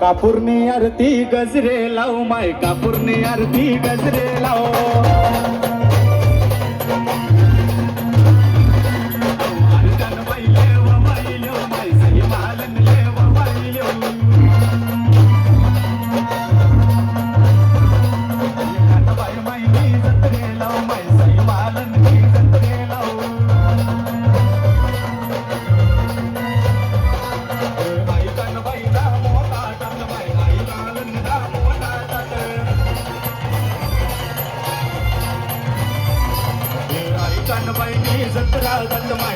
कापूरनी आरती गजरे लाव माय कापूरनी आरती गजरे लाव. தண்டமாய் நீ சத்துரா தண்டமாய்